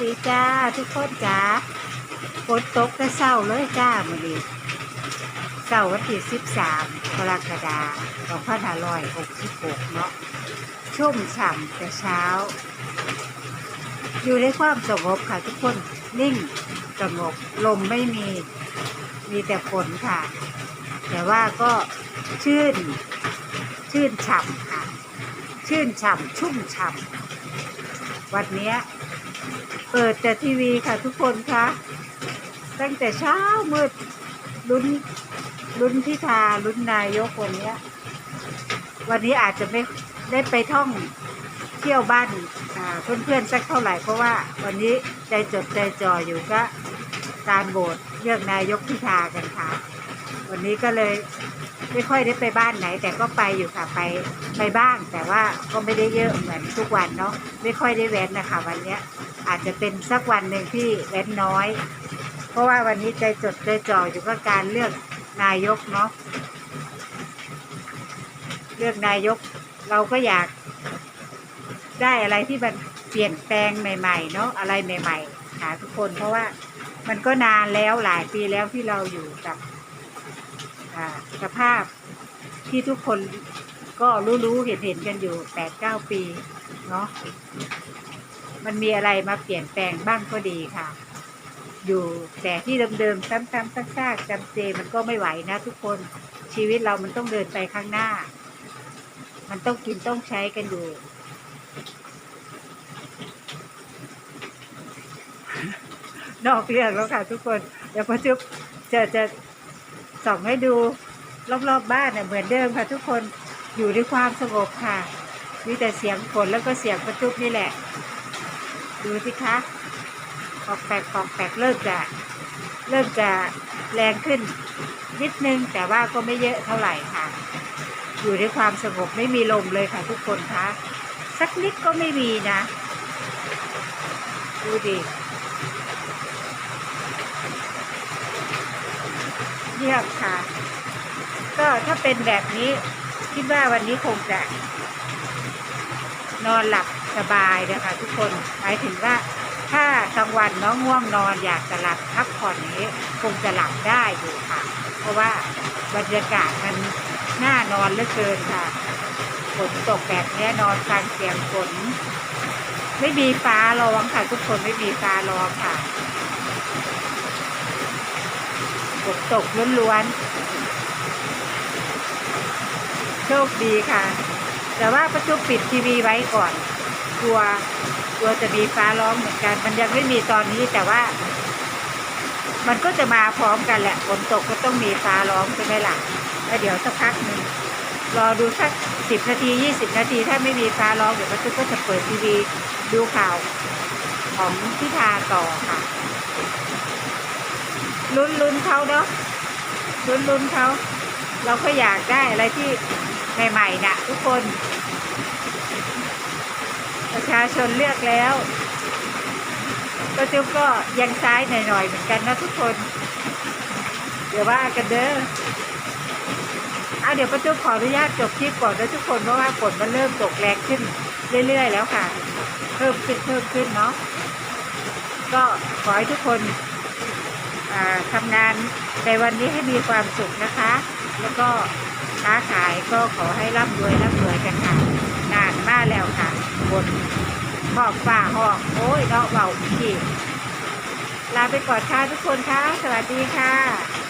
ดีจ้าทุกคนจ้าฝนตกแต่เศร้าเลยจ้ามื้อนี้เศร้าวันที่13กรกฎาคม2566 เนาะชุ่มฉ่ำแต่เช้า อยู่ในความสงบค่ะทุกคนนิ่งสงบลมไม่มี มีแต่ฝนค่ะ แต่ว่าก็ชื่น ชื่นฉ่ำค่ะ ชื่นฉ่ำชุ่มฉ่ำวันนี้ เปิดแต่ทีวีค่ะทุกคนคะตั้งแต่เช้ามืดลุ้นลุ้นพิธาลุ้นนายกวันนี้วันนี้อาจจะไม่ได้ไปท่องเที่ยวบ้านเพื่อนๆสักเท่าไหร่เพราะว่าวันนี้ใจจดใจจ่ออยู่ก็การโหวตเลือกนายกพิธากันค่ะ วันนี้ก็เลย ไม่ค่อยได้ไปบ้านไหน แต่ก็ไปอยู่ค่ะไปไปบ้าง แต่ว่าก็ไม่ได้เยอะเหมือนทุกวันเนาะไม่ค่อยได้แว้นนะคะ วันเนี้ยอาจจะเป็นสักวันหนึ่งที่แว้นน้อย เพราะว่าวันนี้ใจจดใจจ่ออยู่กับการเลือกนายกเนาะเลือกนายกเราก็อยากได้อะไรที่มันเปลี่ยนแปลงใหม่ ๆ เนาะอะไรใหม่ ๆ ค่ะทุกคนเพราะว่ามันก็นานแล้วหลายปีแล้วที่เราอยู่กับ อ่าสภาพที่ทุกคนก็รู้ๆเห็นๆกันอยู่แปดเก้าปีเนาะมันมีอะไรมาเปลี่ยนแปลงบ้างก็ดีค่ะ อยู่แต่ที่เดิมๆซ้ำๆซากๆจำเจมันก็ไม่ไหวนะทุกคนชีวิตเรามันต้องเดินไปข้างหน้า มันต้องกินต้องใช้กันอยู่นอกเรื่องแล้วค่ะทุกคนเดี๋ยวพอจุ๊บจะจะ ส่องให้ดูรอบๆบบ้านเนี่ยเหมือนเดิมค่ะทุกคนอยู่ด้วยความสงบค่ะ มีแต่เสียงฝนแล้วก็เสียงประจุบนี่แหละ ดูสิคะปอกแปกปอกแปกเริ่มจะเริ่มจะแรงขึ้นนิดนึงแต่ว่าก็ไม่เยอะเท่าไหร่ค่ะ อยู่ด้วยความสงบไม่มีลมเลยค่ะทุกคนคะสักนิดก็ไม่มีนะ ดูดิ เงียบค่ะ ก็ถ้าเป็นแบบนี้คิดว่าวันนี้คงจะ นอนหลับสบายนะคะทุกคนหมายถึงว่า ถ้ากลางวันน้องง่วงนอนอยากจะหลับพักผ่อนนี้ คงจะหลับได้อยู่ค่ะ เพราะว่าบรรยากาศมันน่านอนเหลือเกินค่ะฝนตกแบบนี้นอนฟังเสียงฝนไม่มีฟ้าร้องค่ะ ทุกคนไม่มีฟ้าร้องค่ะ ฝนตกล้วนๆ โชคดีค่ะ แต่ว่าประจุปิดทีวีไว้ก่อน กลัว กลัวจะมีฟ้าร้องเหมือนกัน มันยังไม่มีตอนนี้แต่ว่า มันก็จะมาพร้อมกันแหละ ฝนตกก็ต้องมีฟ้าร้องใช่ไหมล่ะแล้วเดี๋ยวสักพักหนึ่งรอดูสักสิบนาทียี่สิบนาทีถ้าไม่มีฟ้าร้องเดี๋ยวประจุก็จะเปิดทีวีดูข่าวของพิธาต่อค่ะ ลุ้นลุ้นเขาเนาะลุ้นลุ้นเขาเราก็อยากได้อะไรที่ใหม่ๆนะทุกคน ประชาชนเลือกแล้วก็จุ๊บก็ยังซ้ายหน่อยๆเหมือนกันนะทุกคน เดี๋ยวว่ากันเด้อเอาเดี๋ยวประจุบขออนุญาตจบคลิปก่อนนะทุกคนเพราะว่าฝนมันเริ่มตกแรงขึ้นเรื่อยๆแล้วค่ะ เพิ่มขึ้นเพิ่มขึ้นเนาะก็ขอให้ทุกคน ทำงานในวันนี้ให้มีความสุขนะคะ แล้วก็ค้าขายก็ขอให้ร่ำรวยร่ำรวยกันค่ะนานมากแล้วค่ะบนหอกฝ่าหอกโอ้ยเนาะเบาขี้ลาไปก่อนค่ะทุกคนค่ะ สวัสดีค่ะ